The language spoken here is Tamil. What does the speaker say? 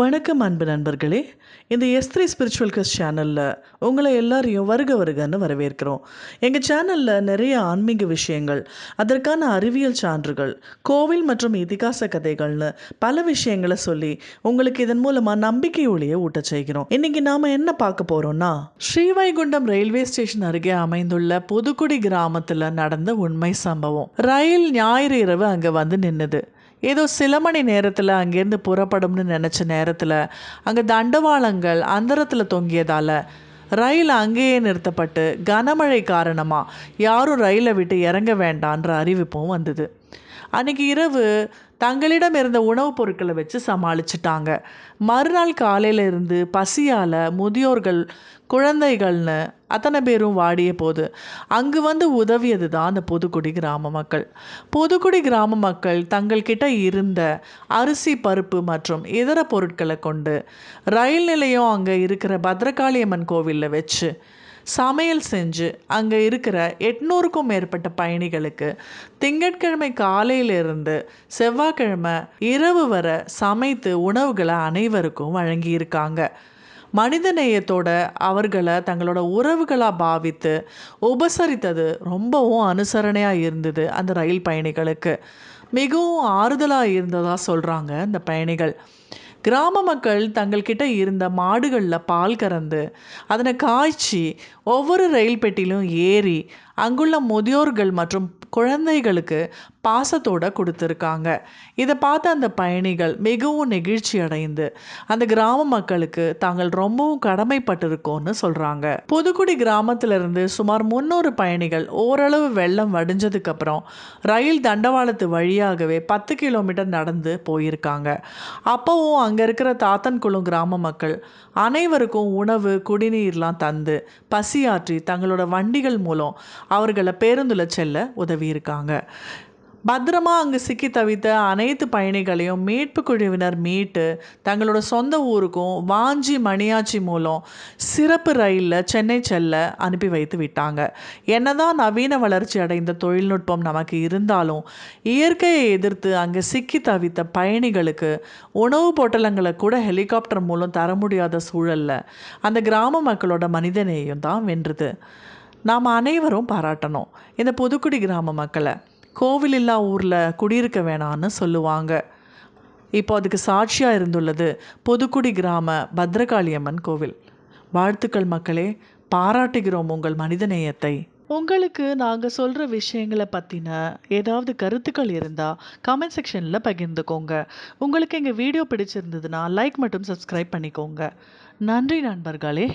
வணக்கம் அன்பு நண்பர்களே. இந்த எஸ் ஸ்பிரிச்சுவல் கஸ் சேனலில் உங்களை எல்லாரையும் வருக வருகன்னு வரவேற்கிறோம். எங்கள் சேனலில் நிறைய ஆன்மீக விஷயங்கள் அதற்கான அறிவியல் சான்றுகள் கோவில் மற்றும் இதிகாச கதைகள்னு பல விஷயங்களை சொல்லி உங்களுக்கு இதன் மூலமாக நம்பிக்கை ஒளியை ஊட்டச் செய்கிறோம். இன்னைக்கு நாம் என்ன பார்க்க போகிறோம்னா ஸ்ரீவைகுண்டம் ரயில்வே ஸ்டேஷன் அருகே அமைந்துள்ள புதுக்குடி கிராமத்தில் நடந்த உண்மை சம்பவம். ரயில் ஞாயிறு இரவு அங்கே வந்து நின்னுது. ஏதோ சில மணி நேரத்தில் அங்கேருந்து புறப்படும்னு நினச்ச நேரத்தில் அங்கே தண்டவாளங்கள் அந்தரத்தில் தொங்கியதால் ரயில் அங்கேயே நிறுத்தப்பட்டு கனமழை காரணமாக யாரும் ரயிலை விட்டு இறங்க வேண்டான்ற அறிவிப்பும் வந்தது. அன்றைக்கி இரவு தங்களிடம் இருந்த உணவுப் பொருட்களை வச்சு சமாளிச்சிட்டாங்க. மறுநாள் காலையில இருந்து பசியால் முதியோர்கள் குழந்தைகள்னு அத்தனை பேரும் வாடிய போது அங்கு வந்து உதவியது தான் அந்த புதுக்குடி கிராம மக்கள். புதுக்குடி கிராம மக்கள் தங்கள்கிட்ட இருந்த அரிசி பருப்பு மற்றும் இதர பொருட்களை கொண்டு ரயில் நிலையம் அங்கே இருக்கிற பத்ரகாளியம்மன் கோவிலில் வச்சு சமையல் செஞ்சு அங்கே இருக்கிற எட்நூறுக்கும் மேற்பட்ட பயணிகளுக்கு திங்கட்கிழமை காலையிலிருந்து செவ்வாய்க்கிழமை இரவு வர சமைத்து உணவுகளை அனைவருக்கும் வழங்கியிருக்காங்க. மனிதநேயத்தோட அவர்களை தங்களோட உறவுகளாக பாவித்து உபசரித்தது ரொம்பவும் அனுசரணையாக இருந்தது அந்த ரயில் பயணிகளுக்கு. மிகவும் ஆறுதலாக இருந்ததாக சொல்கிறாங்க இந்த பயணிகள். கிராம மக்கள் தங்கள்கிட்ட இருந்த மாடுகளில் பால் கறந்து அதனை காய்ச்சி ஒவ்வொரு ரயில் பெட்டியிலும் ஏறி அங்குள்ள முதியோர்கள் மற்றும் குழந்தைகளுக்கு பாசத்தோடு கொடுத்துருக்காங்க. இதை பார்த்த அந்த பயணிகள் மிகவும் நெகிழ்ச்சி அடைந்து அந்த கிராம மக்களுக்கு தாங்கள் ரொம்பவும் கடமைப்பட்டிருக்கோன்னு சொல்கிறாங்க புதுக்குடி கிராமத்திலிருந்து சுமார் முந்நூறு பயணிகள் ஓரளவு வெள்ளம் வடிஞ்சதுக்கப்புறம் ரயில் தண்டவாளத்து வழியாகவே பத்து கிலோமீட்டர் நடந்து போயிருக்காங்க. அப்போவும் அங்கே இருக்கிற தாத்தன்குளம் கிராம மக்கள் அனைவருக்கும் உணவு குடிநீர்லாம் தந்து பசியாற்றி தங்களோட வண்டிகள் மூலம் அவர்களை பேருந்தில் செல்ல உதவி தழுவியிருக்காங்க பத்திரமா அங்கே சிக்கி தவித்த அனைத்து பயணிகளையும் மீட்பு குழுவினர் மீட்டு தங்களோட சொந்த ஊருக்கும் வாஞ்சி மணியாச்சி மூலம் சிறப்பு ரயிலில் சென்னை செல்ல அனுப்பி வைத்து விட்டாங்க. என்னதான் நவீன வளர்ச்சி அடைந்த தொழில்நுட்பம் நமக்கு இருந்தாலும் இயற்கையை எதிர்த்து அங்கே சிக்கி தவித்த பயணிகளுக்கு உணவு பொட்டலங்களை கூட ஹெலிகாப்டர் மூலம் தர முடியாத சூழலில் அந்த கிராம மக்களோட மனிதநேயம் தான் வென்றுது. நாம் அனைவரும் பாராட்டணும். இந்த புதுக்குடி கிராம மக்களை கோவில் இல்லா ஊரில் குடியிருக்க வேணான்னு சொல்லுவாங்க. இப்போ அதுக்கு சாட்சியாக இருந்துள்ளது புதுக்குடி கிராம பத்ரகாளியம்மன் கோவில். வாழ்த்துக்கள் மக்களே பாராட்டுகிறோம் உங்கள் மனிதநேயத்தை உங்களுக்கு நாங்கள் சொல்கிற விஷயங்களை பற்றின ஏதாவது கருத்துக்கள் இருந்தால் கமெண்ட் செக்ஷனில் பகிர்ந்துக்கோங்க. உங்களுக்கு எங்கள் வீடியோ பிடிச்சிருந்ததுன்னா லைக் மட்டும் சப்ஸ்கிரைப் பண்ணிக்கோங்க. நன்றி நண்பர்களே.